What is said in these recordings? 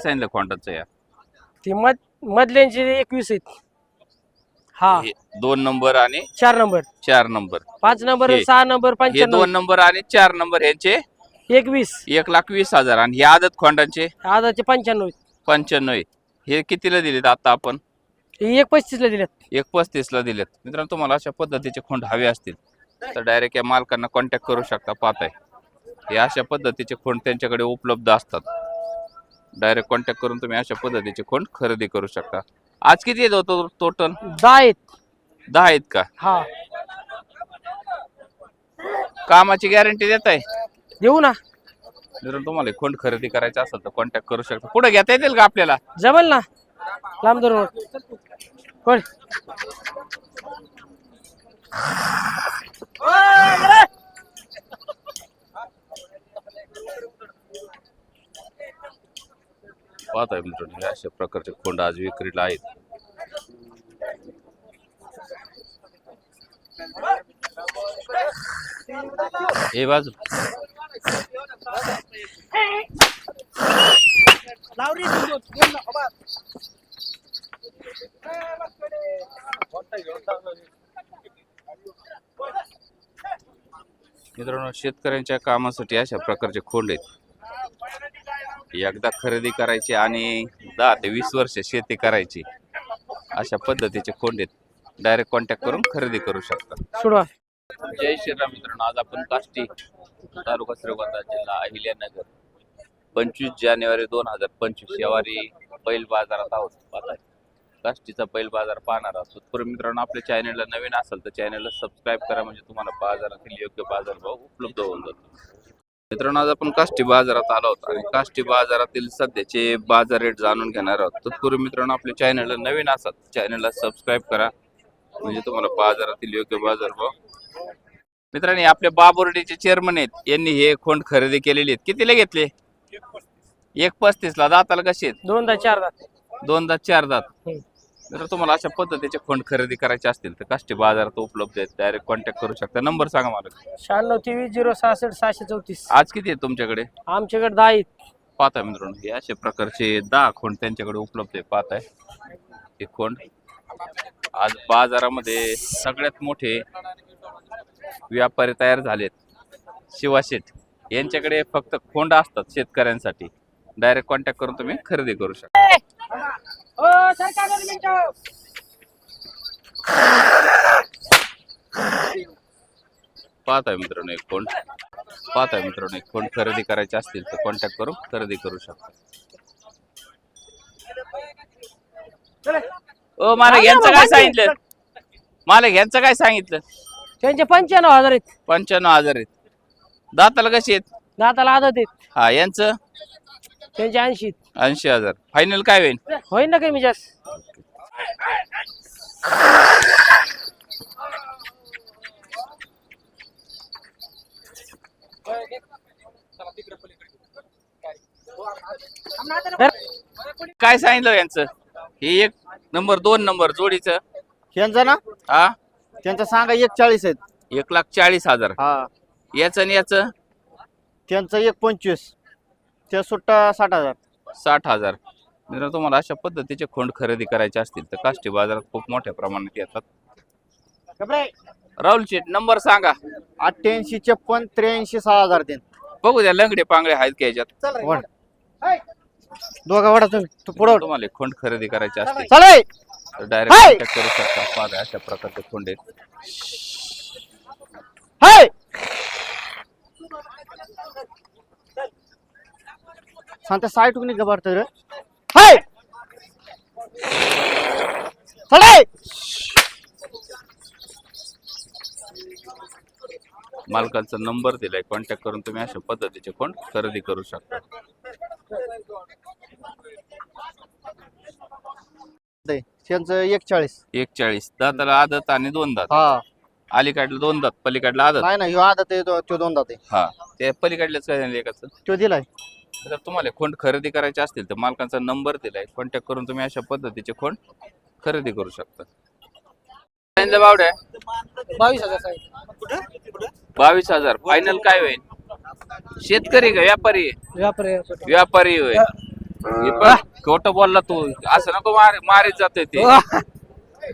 सांगितलं खोंडाचं या? ती मध मधल्यांची एकवीस आहेत. हा. हे दोन नंबर आणि चार नंबर. चार नंबर. पाच नंबर हे- सहा नंबर हे पंच्याण्णव. दोन नंबर आणि चार नंबर यांचे एकवीस. एक लाख वीस हजार. आणि हे आदत खोंडांचे आधाचे पंच्याण्णव आहेत. पंच्याण्णव आहे. हे कितीला दिलेत आता आपण? हे एक पस्तीसला दिल्यात एक पस्तीसला दिलेत. मित्रांनो तुम्हाला अशा पद्धतीचे खोंड हवे असतील तर डायरेक्ट या मालकांना कॉन्टॅक्ट करू शकता. पाहताय. हे अशा पद्धतीचे खोंड त्यांच्याकडे उपलब्ध असतात. डायरेक्ट कॉन्टॅक्ट करून तुम्ही अशा पद्धतीचे खोंड खरेदी करू शकता. आज किती येत होतो टोटल दहा आहेत. दहा आहेत का? हा. कामाची गॅरंटी देत आहे? देऊ ना. जर तुम्हाला खोंड खरेदी करायचं असेल तर कॉन्टॅक्ट करू शकता. पुढे घेता येतील का आपल्याला? जमल ना. लांब धरून. कोण? पाहताय मित्रांनो अशा प्रकारचे खोंड आज विक्रीला आहेत. हे बाजू. मित्रांनो शेतकऱ्यांच्या कामासाठी अशा प्रकारचे खोंड आहेत. एकदा खरेदी करायची आणि दहा ते वीस वर्ष शेती करायची अशा पद्धतीचे खोंड डायरेक्ट कॉन्टॅक्ट करून खरेदी करू शकता. सोडवा. जय श्रीराम मित्रांनो आज आपण काष्टी तालुका श्रीगोंदा जिल्हा अहिल्यानगर पंचवीस जानेवारी दोन हजार पंचवीस यावारी बैल बाजारात आहोत. पाहताय काष्टीचा बैल बाजार पाहणार आहोत. तत्पूर्वी मित्रांनो आपल्या चॅनलला नवीन असेल तर चॅनलला सबस्क्राईब करा. म्हणजे तुम्हाला बाजारातील योग्य बाजारभाव उपलब्ध होऊन जातो मित्रांनो आज आपण काष्टी बाजारात आलो आहोत आणि काष्टी बाजारातील सध्याचे बाजार रेट जाणून घेणार आहोत. तत्पूर्वी मित्रांनो आपल्या चॅनलला नवीन असाल चॅनलला सबस्क्राईब करा. म्हणजे तुम्हाला बाजारातील योग्य बाजारभाव मित्रांनो हे आपल्या बाबुर्डीचे चेअरमन आहेत. यांनी हे खोंड खरेदी केलेली आहेत. कितीला घेतले? एक पस्तीस. ला दाताला कसे आहेत? दोनदा चारदा दोनदा चार दात. जर तुम्हाला अशा पद्धतीचे खोंड खरेदी करायचे असतील तर काष्टी बाजारात उपलब्ध आहेत. डायरेक्ट कॉन्टॅक्ट करू शकता. नंबर सांगा मला शहाण्णव तेवीस झिरो सहासष्ट सहाशे चौतीस. आज किती आहे तुमच्याकडे? आमच्याकडे दहा आहेत. पाहताय मित्रांनो हे अशा प्रकारचे दहा खोंड त्यांच्याकडे उपलब्ध आहे. पाहताय. हे खोंड आज बाजारामध्ये सगळ्यात मोठे व्यापारी तयार झालेत. शिवाशेठ यांच्याकडे फक्त खोंड असतात शेतकऱ्यांसाठी. डायरेक्ट कॉन्टॅक्ट करून तुम्ही खरेदी करू शकता. पाहताय मित्रांनो एक खोंड पाहताय मित्रांनो एक खोंड खरेदी करायचे असतील तर कॉन्टॅक्ट करून खरेदी करू शकता. ओ मला यांचं काय सांगितलं? मला यांचं काय सांगितलं? त्यांचे पंच्याण्णव हजार आहेत. पंच्याण्णव हजार आहेत. दाताला कशी आहेत? दाताला आदत आहेत. हा यांचं? त्यांचे ऐंशी. ऐंशी हजार. फायनल काय होईल? होईल ना कमी जास्त. काय सांगितलं यांचं? हे एक नंबर दोन नंबर जोडीचं. त्यांचं ना? हा? त्यांचं सांगा एक चाळीस आहेत. एक लाख चाळीस हजार. हा. याचं आणि याचं? त्यांचं एक पंचवीस. ते सुट्टा साठ हजार. साठ हजार. मित्रांनो तुम्हाला अशा पद्धतीचे खोंड खरेदी करायचे असतील तर काष्टी बाजारात खूप मोठ्या प्रमाणात येतात. राहुल शेठ नंबर सांगा. अठ्ठ्याऐंशी छप्पन त्र्याऐंशी सहा हजार तीन बघू द्या लंगडे पांगडे आहेत का याच्यात? वड. दोघा वडा तुम्ही. तू पुढं. तुम्हाला खोंड खरेदी करायचे असतील तर डायरेक्ट करू शकता. पाहा अशा प्रकारचे खोंड आहेत. टुकनी गबाडत रे. हाय! चालेल मालकाचा नंबर दिलाय. कॉन्टॅक्ट करून तुम्ही अशा पद्धतीचे खोंड खरेदी करू शकता. त्यांचं एक चाळीस एक चाळीस दाताला आदत आणि दोन दात. हा. अलीकडला दोन दात पलीकडला आदत. नाही ना ह्यो आदत आहे तो तो दोन दात आहे. हा. ते पलीकडल्याच काय झालं एकाचं? तो दिलाय. जर तुम्हाला खोंड खरेदी करायचे असतील तर मालकांचा नंबर दिलाय. कॉन्टॅक्ट करून तुम्ही अशा पद्धतीचे खोंड खरेदी करू शकता. सांगितलं बावड्या. बावीस हजार बावीस हजार. फायनल काय होईल? शेतकरी का व्यापारी? व्यापारी व्यापारी. व्यापारी होय हे. खोटं बोलला तू. असं नको मार मारीत जातोय ते.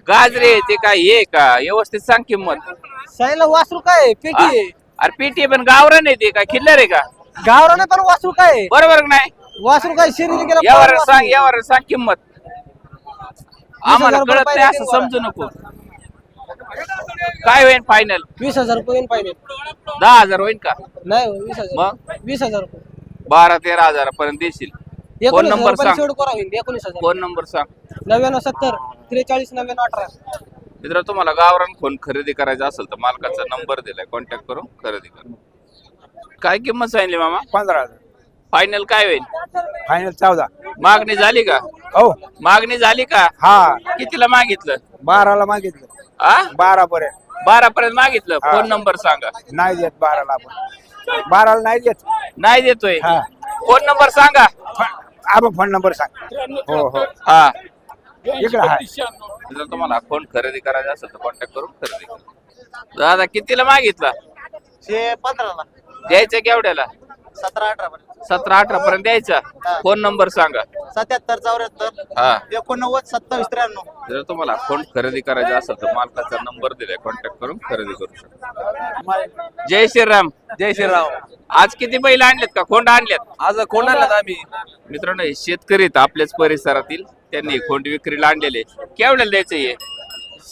गाजरे ते काय हे का? व्यवस्थित सांग किंमत. साईला वासरू काय? पेटी. अरे पीटी पण गावरान आहे ते काय? खिल्लर आहे का? गावराने पण वासरू काय? बरोबर का नाही? वासरू काय शरीर गेला यावर. सांग यावर सांग किंमत. आम्हाला कळत नाही असं समजू नको. काय होईल फायनल वीस हजार रुपये पाहिजे दहा हजार होईल का? नाही हो, वीस हजार. मग? वीस हजार रुपये. बारा तेरा हजारापर्यंत देशील. फोन एकोणीस नंबर सांग. शेवट करा होईल एकोणीस हजार. फोन नंबर सांग. नव्याण्णव सत्तर त्रेचाळीस नव्याण्णव अठरा. मित्र तुम्हाला गावरान फोन खरेदी करायचा असेल तर मालकाचा नंबर दिलाय. कॉन्टॅक्ट करून खरेदी करा. काय किंमत सांगितली मामा? पंधरा हजार. फायनल काय होईल? फायनल चौदा. मागणी झाली का? हो. मागणी झाली का? हा. कितीला मागितलं? बाराला मागितलं. आ? बारा पर्यंत बारा पर्यंत मागितलं? हा. फोन नंबर सांगा. नाही देत बाराला आपण. बाराला नाही देत. नाही देतोय? हा. फोन नंबर सांगा. आपण फोन नंबर सांग. हो हो. हा. इकडे हा. जर तुम्हाला फोन खरेदी करायचा असेल तर कॉन्टॅक्ट करून खरेदी करा. दादा कितीला मागितला? शे पंधराला. द्यायचं केवढ्याला सतरा अठरा पर्यंत. सतरा अठरा पर्यंत द्यायचा? फोन नंबर सांगा. सत्याहत्तर चौऱ्याहत्तर हा. एकोणनव्वद सत्तावीस त्र्याण्णव. जर तुम्हाला फोन खरेदी करायचा असेल तर मालकाचा नंबर दिलाय कॉन्टॅक्ट करून खरेदी करू शकता. जय श्रीराम. जय श्रीराम. आज किती बैल आणलेत का? कोंड आणल्यात आज कोण आणलं आम्ही. मित्रांनो हे शेतकरी आहेत आपल्याच परिसरातील. त्यांनी खोंड विक्रीला आणलेले. केवढ्याला द्यायचं हे?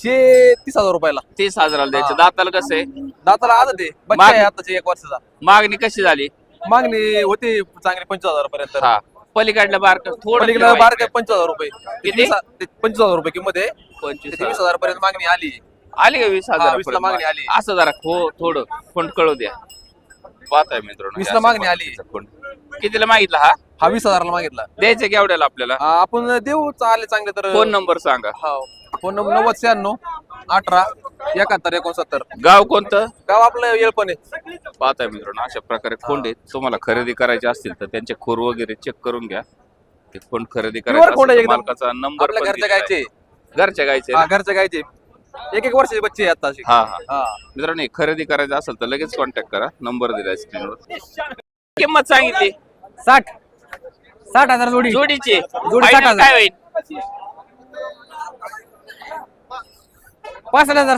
शे तीस हजार रुपयाला. तीस हजाराला द्यायचं. हा. दाताला कसं आहे? दाताला आज ते बच्चा माग- आहे आताचे एक वर्षाचा. मागणी कशी झाली? मागणी होती चांगली पंचवीस हजार पर्यंत हा. पलीकडलं बारक थोडं पलीकडे बारा काय पंचवीस हजार रुपये. किती? वीस- ते पंचवीस हजार रुपये किंमत आहे. पंचवीस वीस हजार. पर्यंत मागणी आली. आली का वीस हा, हजार वीसला मागणी आली. असं जरा हो थोडं खोंड कळू द्या. पाहताय मित्रांनो वीसला मागणी आली. कितीला मागितला हा? हा वीस हजारला मागितला. द्यायचं केवढ्याला आपल्याला? आ, आपण देऊ चालले चांगले तर. फोन नंबर सांगा. हा. फोन नंबर नव्वद शहाण्णव अठरा एकाहत्तर एकोणसत्तर. गाव कोणतं? गाव आपलं येळपण. आहे पाहताय मित्रांनो अशा प्रकारे खोंड आहेत तुम्हाला खरेदी करायचे असतील तर त्यांचे खोर वगैरे चेक करून घ्या. ते खोंड खरेदी करायचा खोंड असेल आहे तर एकदम. मालकाचा नंबर आपल्या घरच्या गायचे. घरच्या गायचे हा घरच्या गायचे. एक एक वर्षाचे बच्चे आहेत आता हा हा हा. मित्रांनो हे खरेदी करायचं असेल तर लगेच कॉन्टॅक्ट करा. नंबर दिलाय स्क्रीनवर किंमत सांगितली. साठ. साठ हजार जोडी. जोडीची. जोडी Final साठ हजार. काय होईल? पासष्ट हजार.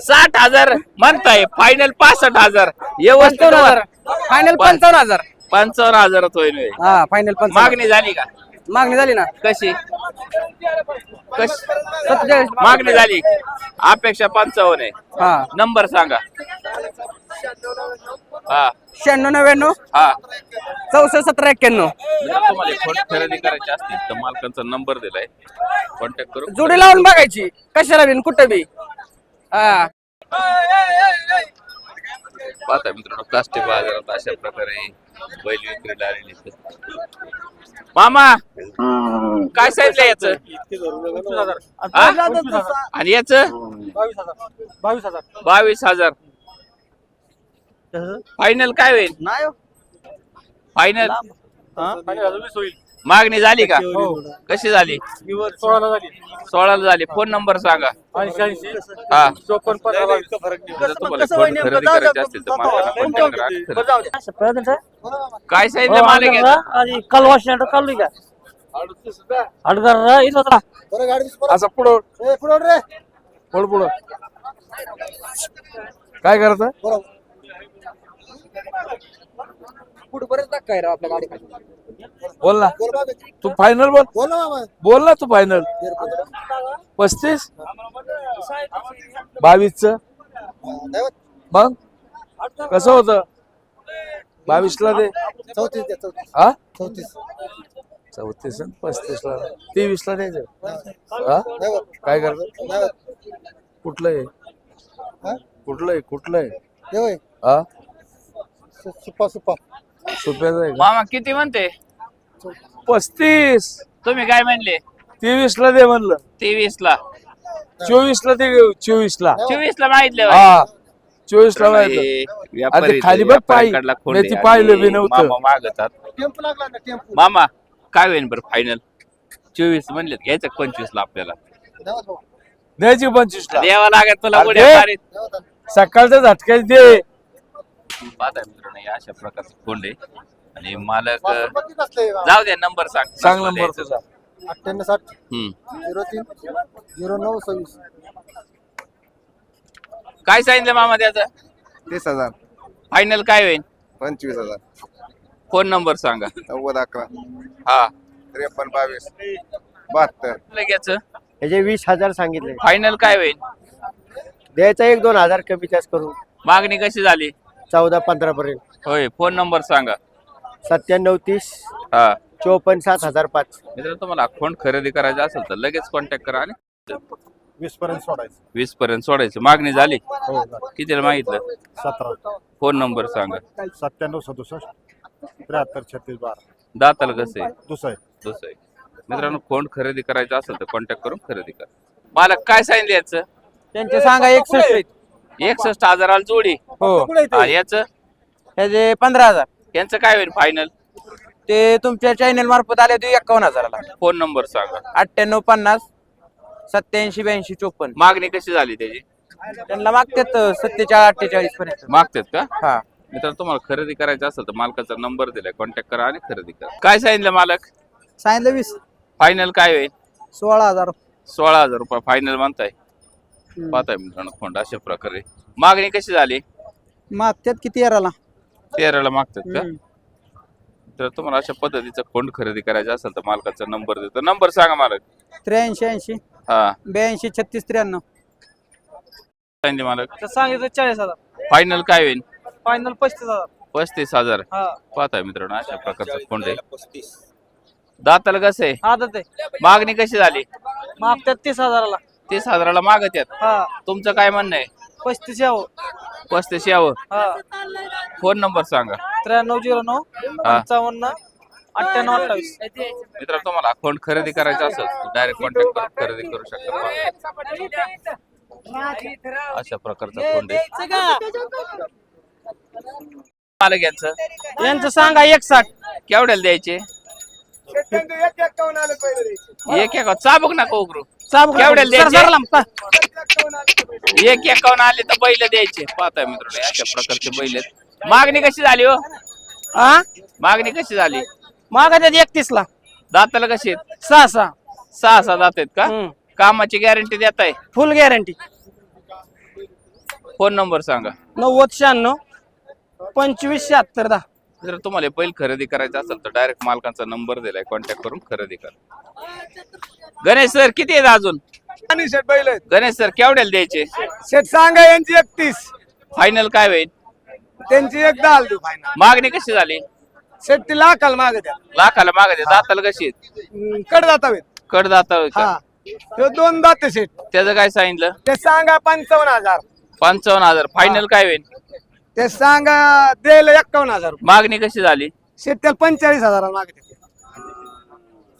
साठ हजार म्हणताय. फायनल पासष्ट हजार. व्यवस्थित पंचावन्न हजार. फायनल पण- पंचावन्न हजार. पंचावन्न हजारात होईल. हा फायनल पंचावन्न. मागणी झाली का? मागणी झाली ना. कशी? कशी? सत्तेचाळीस. मागणी झाली. अपेक्षा पंचावन्न आहे. हा. नंबर सांगा. हा. शहाण्णव नव्याण्णव. हा. चौसष्ट सतरा एक्क्याण्णव. जर तुम्हाला फोन खरेदी करायची असतील तर मालकांचा नंबर दिलाय. कॉन्टॅक्ट करून जोडी लावून बघायची. कशाला बिन कुठं बी हा. पाहता मित्रांनो काष्टी बाजारात अशा प्रकारे बैल विक्रीला आलेली आहेत. मामा काय सांगितलं याच? आणि याच? बावीस हजार. बावीस हजार. फायनल काय होईल? नाही फायनल वीस होईल. मागणी झाली का? कशी झाली? सोळाला झाली. सोळाला झाली. फोन नंबर सांगा. हा. जर तुम्हाला फोन खरेदी करायचे असतील तर contact करा. काय सांगितलं मालक याचं? आणि कलवा शेंटर काढली का? अडदार इथं होता. असं पुढं. पुढं पुढं काय करायचं? पुढे बरेच राव आपल्या गाडी बोल ना. तू फायनल बोल. बोल ना तू फायनल पस्तीस? बावीस च मग? कसं होत? बावीस ला दे हा? चौतीस. आणि पस्तीस ला तेवीस ला द्यायचं हा. काय करत? कुठलं आहे कुठलं आहे कुठलं आहे हा सुपा सुपा. सुप्याचं आहे मामा किती म्हणते? पस्तीस. तुम्ही काय म्हणले? तेवीस ला दे म्हणलं. तेवीस ला चोवीस ला दे चोवीस ला चोवीस ला माहितले हा चोवीस ला माहिती व्यापारी अरे खाली बघ पायी. व्यापाऱ्याकडला खोंड मी ती आहे पाहिलं बी नव्हतं. मामा मागतात. टेम्पो लागला ना टेम्पो मामा काय होईल बरं फायनल चोवीस म्हणलेत घ्यायचं पंचवीस ला आपल्याला? द्यायची पंचवीस ला द्यावा लागत तुला अरे उड्या दे. मारीत. सकाळचा झटका दे. पाहताय मित्रांनो अशा प्रकारचे खोंड आणि मालक जाऊ द्या नंबर सांग. सांग नंबर तुझा. अठ्ठ्याण्णव साठ. हम्म. झिरो तीन. झिरो नऊ सव्वीस. काय सांगितलं मामा त्याचं? तीस हजार. फायनल काय होईल? पंचवीस हजार. फोन नंबर सांगा? नव्वद अकरा. हा. त्रेपन्न बावीस. बहात्तर. लगेच ह्याचे वीस हजार सांगितले. फायनल काय होईल? द्यायचा एक दोन हजार कमी जास्त करून मागणी कशी झाली? चौदा पंधरा पर्यंत. होय फोन नंबर सांगा. सत्त्याण्णव तीस हा. चोपन्न सात हजार पाच. मित्रांनो तुम्हाला अकाउंट खरेदी करायचं असेल तर लगेच कॉन्टॅक्ट करा आणि वीस पर्यंत सोडायचं. वीस पर्यंत सोडायचं. मागणी झाली? हो कितीला मागितलं? सतरा. फोन नंबर सांगा. सत्त्याण्णव सदुसष्ट त्र्याहत्तर छत्तीस बारा. दाताला कसं आहे? दुसरं आहे. दुसरं आहे. मित्रांनो कोण खरेदी करायचं असेल तर कॉन्टॅक्ट करून खरेदी करा. मालक काय सांगितलं याचं? त्यांचे सांगा एकसष्ट एकसष्ट हजाराला जोडी. हो. हा, याचं? त्याचे पंधरा हजार. यांचं काय होईल फायनल ते तुमच्या चॅनल मार्फत आले होते एक्कावन्न हजाराला. फोन नंबर सांगा. अठ्ठ्याण्णव पन्नास सत्याऐंशी ब्याऐंशी चोपन्न. मागणी कशी झाली त्याची? त्यांना मागतात सत्तेचाळीस अठ्ठेचाळीस पर्यंत. मागतात का? हा. मित्रांनो तुम्हाला खरेदी करायचं असेल तर मालकाचा नंबर दिलाय. कॉन्टॅक्ट करा आणि खरेदी करा. काय सांगितलं मालक? सांगितलं वीस. फायनल काय होईल? सोळा हजार. सोळा हजार रुपये फायनल म्हणताय. पाहताय मित्रांनो खोंड अशा प्रकारे. मागणी कशी झाली? मागतात किती याराला तेराला मागतात का? तर तुम्हाला अशा पद्धतीचा खोंड खरेदी करायचा असेल तर मालकाचा नंबर देतो. नंबर सांगा मालक त्र्याऐंशी ऐंशी. हा. ब्याऐंशी छत्तीस त्र्याण्णव. सांगितले मालक. तर सांगितलं चाळीस हजार. फायनल काय होईल? फायनल पस्तीस हजार. पस्तीस हजार. हा. पाहताय मित्रांनो अशा प्रकारचा खोंड आहे दाताला कसं आहे? आदत आहे. मागणी कशी झाली? मागतात तीस हजाराला. तीस हजाराला मागत आहेत. हा. तुमचं काय म्हणणं आहे? पस्तीस यावं. पस्तीस यावं. हा. फोन नंबर सांगा. त्र्याण्णव झिरो नऊ पंचावन्न अठ्ठ्याण्णव अठ्ठावीस. मित्रांनो तुम्हाला अकाउंट खरेदी करायचं असेल डायरेक्ट कॉन्टॅक्ट करून खरेदी करू शकता. अशा प्रकारचा फोन मालक यांचं? यांचं सांगा एक केवढ्याला द्यायचे एक एक चाबूक नका उकरू चाबूक केवढ्याला सर, द्यायचे? सर, लांब, का? एक एकावन्न आले तर बैल द्यायचे. पाहताय मित्रांनो अशा प्रकारचे बैल आहेत. मागणी कशी झाली हो? हा मागणी कशी झाली? मागतात एकतीस ला दाताला कशी आहेत? सहा सहा. सहा सहा दात आहेत का? हम्म. कामाची गॅरंटी देत आहे फुल गॅरंटी फोन नंबर सांगा. नव्वद शहाण्णव पंचवीस शहात्तर दहा. जर तुम्हाला बैल खरेदी करायचा असेल तर डायरेक्ट मालकांचा नंबर दिलाय. कॉन्टॅक्ट करून खरेदी करा. गणेश सर किती आहेत अजून? गणेश सर केवढ्याला द्यायचे? शेट सांगा यांची एकतीस. फायनल काय होईल? त्यांची एक दहा देऊ फायनल मागणी कशी झाली? शेट ती लाखाल माग द्या. लाखाला मागते दाताला कशी आहेत? कड जाता कड दाता होय का? हा. तो दोन दाते शेट त्याचं काय सांगितलं? ते सांगा पंचावन्न हजार. पंचावन्न हजार. फायनल काय होईल? ते सांगा द्यायला एक्कावन्न हजार मागणी कशी झाली? शेट त्याला पंचेचाळीस हजार मागते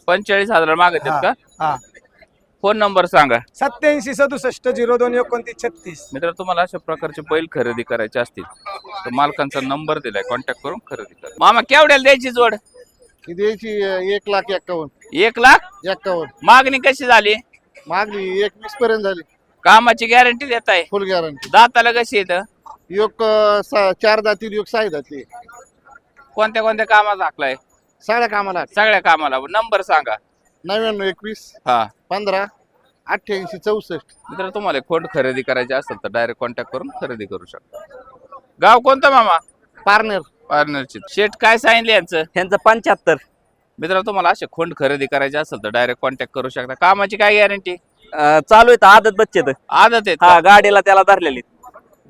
पंचेचाळीस हजार मागत आहेत का? हा. फोन नंबर सांगा. सत्याऐंशी सदुसष्ट झिरो दोन एकोणतीस छत्तीस. मित्र तुम्हाला अशा प्रकारचे बैल खरेदी करायचे असतील तर मालकांचा नंबर दिलाय. कॉन्टॅक्ट करून खरेदी करा. मामा केवढ्याला द्यायची जोड? ही द्यायची अं, एक लाख एक्कावन्न एक लाख? एक्कावन्न मागणी कशी झाली? मागणी एक वीस पर्यंत झाली. कामाची गॅरंटी देत आहे फुल गॅरंटी दाताला कशी येतं? अं, सा- चार दाती योग सहा दाती. कोणत्या कोणत्या कामाचा हाकलाय? सगळ्या कामाला सगळ्या कामाला. नंबर सांगा. नव्याण्णव एकवीस हा. पंधरा अठ्ठ्याऐंशी चौसष्ट. मित्र तुम्हाला खोंड खरेदी करायची असेल तर डायरेक्ट कॉन्टॅक्ट करून खरेदी करू शकता. गाव कोणतं मामा? पार्नर. पार्टनरशिप शेट काय सांगितलं यांचं? यांचं पंच्याहत्तर. मित्र तुम्हाला असे खोंड खरेदी करायचे असेल तर डायरेक्ट कॉन्टॅक्ट करू शकता. कामाची काय गॅरंटी चालू आहे आदत बच्चे आदत आहेत हा का? गाडीला त्याला धरलेली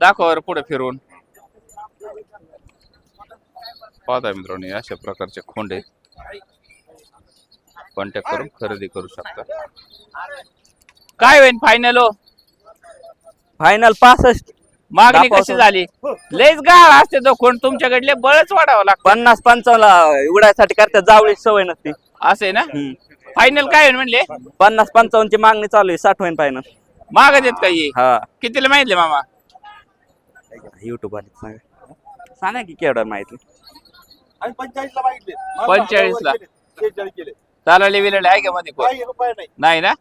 दाखवा बरं पुढे फिरवून. पाहता मित्रांनो अशा प्रकारचे खोंड कॉन्टॅक्ट करून खरेदी करू शकता. काय होईल फायनल हो? फायनल पासष्ट. मागणी कशी. झाली? लयच गाळ असते तो खोंड तुमच्याकडले बळच वाढावं लागतं. पन्नास पंचावन्न उडायसाठी करतात जावळी सवय नसती. असे ना? फायनल काय होईल म्हणले? पन्नास पंचावन्न ची मागणी चालू आहे साठ होईन फायनल मागत आहेत काही हा. कितीला माहितले मामा? युट्यूब आले सांगा. सांगा की केवढं माहिती? पंचेचाळीस ला चालले विलले आहे का मध्ये कोण? नाही ना?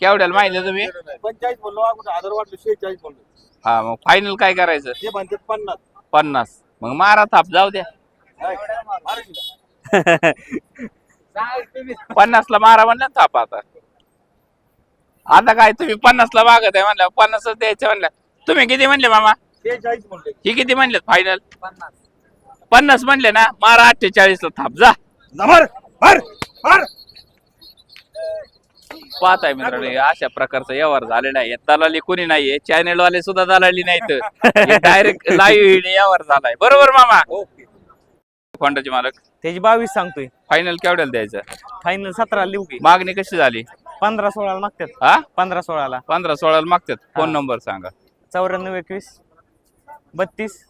केवढ्याला माहिती तुम्ही? हा मग फायनल काय करायचं? पन्नास. मग मारा थाप जाऊ द्या. पन्नासला मारा म्हणलं ना थाप आता. आता काय तुम्ही पन्नासला मागत आहे म्हणलं पन्नासच द्यायचं म्हणलं तुम्ही किती म्हणले मामा? ही किती म्हणले फायनल पन्नास. म्हणले ना? मारा अठ्ठेचाळीस ला थाप जा पाहत आहे मित्रांनो अशा प्रकारचा व्यवहार झालेला आहे दलाली कोणी नाहीये चॅनेल वाले सुद्धा दलाली नाहीत. डायरेक्ट लाईव्ह व्यवहार झालाय. बरोबर मामा? फंडाचे मालक. त्याची बावीस सांगतोय. फायनल केवढ्याला द्यायचं? फायनल सतरा लिहू की. मागणी कशी झाली? पंधरा सोळाला मागतात. हा? पंधरा सोळाला. पंधरा सोळाला मागतात. फोन हा. नंबर सांगा. चौऱ्याण्णव एकवीस. बत्तीस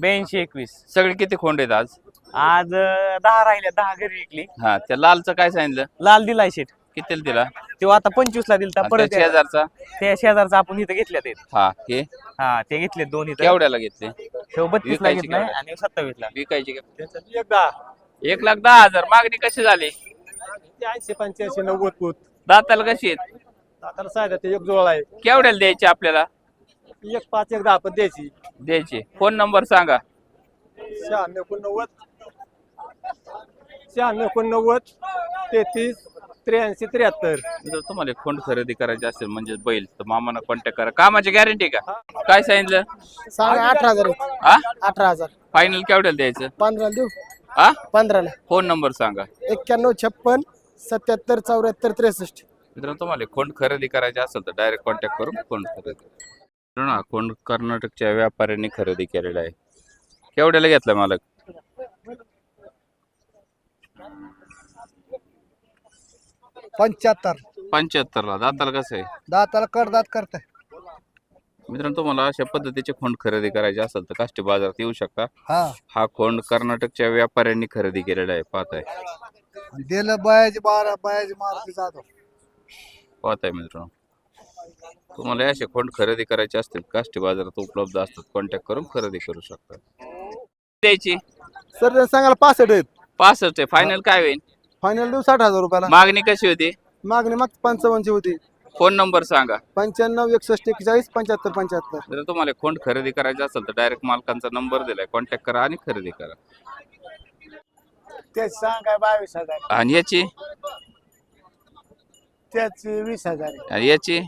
ब्याऐंशी एकवीस. सगळे किती खोंड आहेत आज? आज अं, दहा राहिल्या दहा घरी विकली. हा त्या लालचं काय सांगितलं? लाल दिलाय शेट कितीला दिला? तो आता पंचवीस ला दिलता आणि परत त्या शेजारचा? त्या शेजारचा आपण इथं घेतल्यात आहेत. हा हे? हा ते घेतले दोन इथं. केवढ्याला घेतले? बत्तीस ला विकायची घेतलाय? आणि सत्तावीस ला विकायची का? एक लाख दहा हजार. मागणी कशी झाली? ऐंशी पंच्याऐंशी नव्वद फूट. दाताला कशी आहेत? आता साध्या ते एक जोळ आहे. केवढ्याला द्यायची आपल्याला? एक पाच एक दहा पण द्यायची. द्यायची. फोन नंबर सांगा. शहाण्णव एकोणनव्वद शहाण्णव एकोणनव्वद तेहतीस त्र्याऐंशी त्र्याहत्तर. जर तुम्हाला एक खोंड खरेदी करायची असेल म्हणजे बैल तर मामाला कॉन्टॅक्ट करा. कामाची गॅरंटी का? काय सांगितलं? सांगा अठरा हजार. हा अठरा हजार. फायनल केवढ्याला द्यायचं? पंधरा देऊ? हा पंधराला. फोन नंबर सांगा. एक्क्याण्णव छप्पन सत्याहत्तर चौऱ्याहत्तर त्रेसष्ट. मित्रांनो तुम्हाला खोंड खरेदी करायची असेल तर डायरेक्ट कॉन्टॅक्ट करून खोंड खरेदी करा. मित्रांनो, कर्नाटकच्या व्यापाऱ्यांनी खरेदी केलेला आहे. केवढ्याला घेतला मालक? पंच्याहत्तर. पंच्याहत्तरला. दाताला कसं आहे? दाताला करदात करताय. मित्रांनो तुम्हाला अशा पद्धतीचे खोंड खरेदी करायचे असेल तर काष्टी बाजारात येऊ शकता. हा. हा खोंड कर्नाटकच्या व्यापाऱ्यांनी खरेदी केलेला आहे. पाहत आहे दिलं बायाची बारा बायाची मारुती जातो पाहत आहे मित्रांनो. तुम्हाला असे खोंड खरेदी करायचे असतील? काष्टी बाजारात उपलब्ध असतात. कॉन्टॅक्ट करून खरेदी करू शकता. द्यायची? सर सांगायला पासष्ट आहेत. पासष्ट आहे. फायनल काय होईल? फायनल देऊ साठ हजार रुपयाला. मागणी कशी होती? मागणी माग पंचावन्नची होती. फोन नंबर सांगा. पंच्याण्णव एकसष्ट एक्केचाळीस पंच्याहत्तर पंच्याहत्तर. जर तुम्हाला खोंड खरेदी करायची असेल तर डायरेक्ट मालकांचा नंबर दिलाय. कॉन्टॅक्ट करा आणि खरेदी करा. ते सांगाय बावीस हजार. आणि याची? त्याची वीस हजार आणि याची?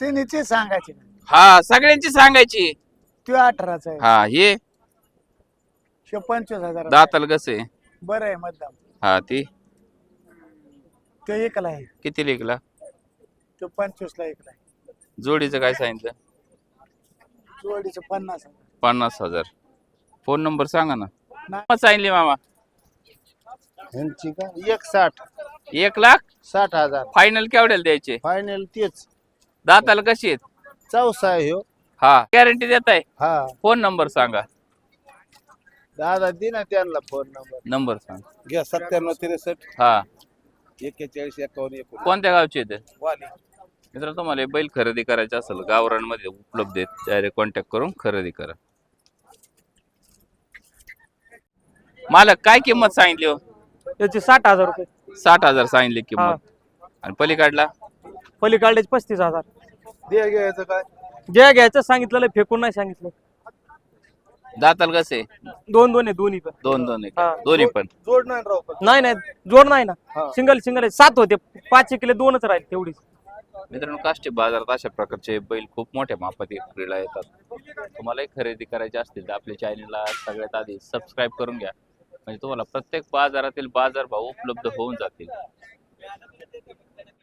तिन्हीची सांगायची. हा सगळ्यांची सांगायची. तो अठराचा आहे. हा हे? शे पंचवीस हजार दाताल कसे बरं आहे मतदान हा ती? तो एकला आहे. किती लिखला तो पंचवीस ला एकला आहे. जोडीचं काय सांगितलं? जोडीचं पन्नास हजार. पन्नास हजार. फोन नंबर सांगा ना. मग सांगितली मामा? का? एक साठ. एक लाख? साठ हजार. फायनल केवढ्याला द्यायचे? फायनल तेच. दाताला कशी आहेत? चौसा आहे ह्यो. हा. गॅरंटी देत आहे? हा. फोन नंबर सांगा. दादा दे ना त्यांना फोन नंबर नंबर सांगा. घ्या सत्त्याण्णव त्रेसष्ट. हा. एक्केचाळीस एकावन्न एकोण कोणत्या गावचे आहेत? वाली मित्र तुम्हाला बैल खरेदी करायचे असेल गावरांमध्ये उपलब्ध आहेत. डायरेक्ट कॉन्टॅक्ट करून खरेदी करा. मालक काय किंमत सांगितली हो? याची साठ हजार रुपये. साठ हजार सांगितली किंमत. आणि पलीकडला? पलीकडल्याचे पस्तीस हजार. दे घ्यायचं काय? जे घ्यायचं सांगितलेलं फेकून नाही सांगितलं. दाताल कसे? दोन दोन आहे दोन्ही पण. दोन दोन हा. दोन्ही पण. जोड नाही राव पण. नाही नाही जोड नाही ना. हा. सिंगल सिंगल आहे. सात होते पाच किलो दोनच राहील तेवढीच. मित्रांनो काष्टी बाजारात अशा प्रकारचे बैल खूप मोठ्या मापात विक्रीला येतात. तुम्हालाही खरेदी करायची असतील तर आपल्या चॅनलला सगळ्यात आधी सबस्क्राईब करून घ्या. म्हणजे तुम्हाला प्रत्येक बाजारातील बाजारभाव उपलब्ध होऊन जातील.